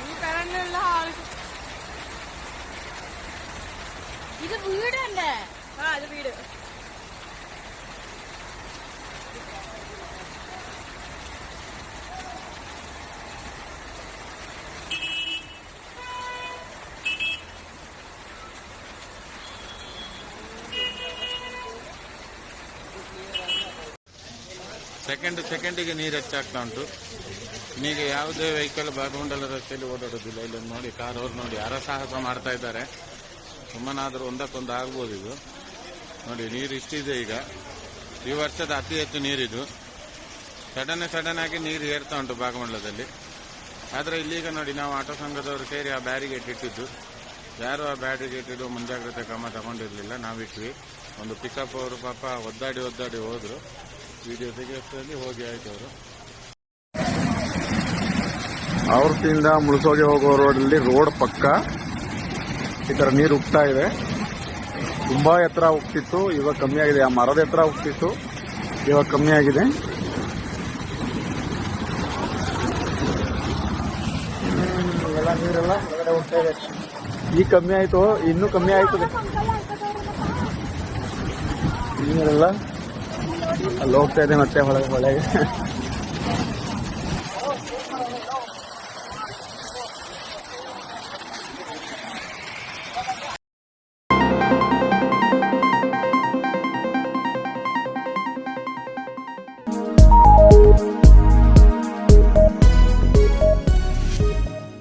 ഈ ആൾ ഇത് വീടല്ലേ ആ ഇത് വീട്. ಸೆಕೆಂಡ್ ಸೆಕೆಂಡಿಗೆ ನೀರು ಹೆಚ್ಚಾಗ್ತಾ ಉಂಟು. ಈಗ ಯಾವುದೇ ವೆಹಿಕಲ್ ಭಾಗಮಂಡಲ ರಸ್ತೆಯಲ್ಲಿ ಓಡಾಡೋದಿಲ್ಲ ಇಲ್ಲೊಂದು ನೋಡಿ ಕಾರ್ ಅವ್ರು ನೋಡಿ ಯಾರ ಸಾಹಸ ಮಾಡ್ತಾ ಇದ್ದಾರೆ. ಸುಮ್ಮನಾದ್ರೂ ಒಂದಕ್ಕೊಂದು ಆಗ್ಬೋದು ಇದು. ನೋಡಿ, ನೀರು ಇಷ್ಟಿದೆ ಈಗ. ಈ ವರ್ಷದ ಅತಿ ಹೆಚ್ಚು ನೀರಿದು. ಸಡನ್ ಸಡನ್ ಆಗಿ ನೀರು ಏರ್ತಾ ಉಂಟು ಭಾಗಮಂಡಲದಲ್ಲಿ ಆದರೆ ಇಲ್ಲೀಗ ನೋಡಿ, ನಾವು ಆಟೋ ಸಂಘದವರು ಸೇರಿ ಆ ಬ್ಯಾರಿಗೇಟ್ ಇಟ್ಟಿದ್ದು ಯಾರು ಆ ಬ್ಯಾರಿಗೇಟ್ ಇಡೋ ಮುಂಜಾಗ್ರತೆ ಕ್ರಮ ತಗೊಂಡಿರ್ಲಿಲ್ಲ. ನಾವಿಟ್ವಿ. ಒಂದು ಪಿಕಪ್ ಅವರು ಪಾಪ ಒದ್ದಾಡಿ ಒದ್ದಾಡಿ ಹೋದ್ರು. ವಿಡಿಯೋ ತೆಗೆಯೋಷ್ಟರಲ್ಲಿ ಹೋಗಿ ಆಯ್ತು ಅವರು ಆವೃತ್ತಿಯಿಂದ ಮುಳುಸೋಗೆ ಹೋಗೋ ರೋಡಲ್ಲಿ ರೋಡ್ ಪಕ್ಕ ಈ ತರ ನೀರು ಉಗ್ತಾ ಇದೆ. ತುಂಬಾ ಎತ್ತರ ಉಗ್ತಿತ್ತು ಇವಾಗ ಕಮ್ಮಿ ಆಗಿದೆ ಆ ಮರದ ಎತ್ತರ ಉಗ್ತಿತ್ತು ಇವಾಗ ಕಮ್ಮಿ ಆಗಿದೆ ನೀರೆಲ್ಲ ಹೊರಗಡೆ ಹೋಗ್ತಾ ಇದೆ ಈಗ ಕಮ್ಮಿ ಆಯ್ತು ಇನ್ನೂ ಕಮ್ಮಿ ಆಯ್ತದೆ. ನೀರೆಲ್ಲ ಅಲ್ಲಿ ಹೋಗ್ತಾ ಇದೆ ಮತ್ತೆ ಹೊಳಗೆ ಹೊಳೆಗೆ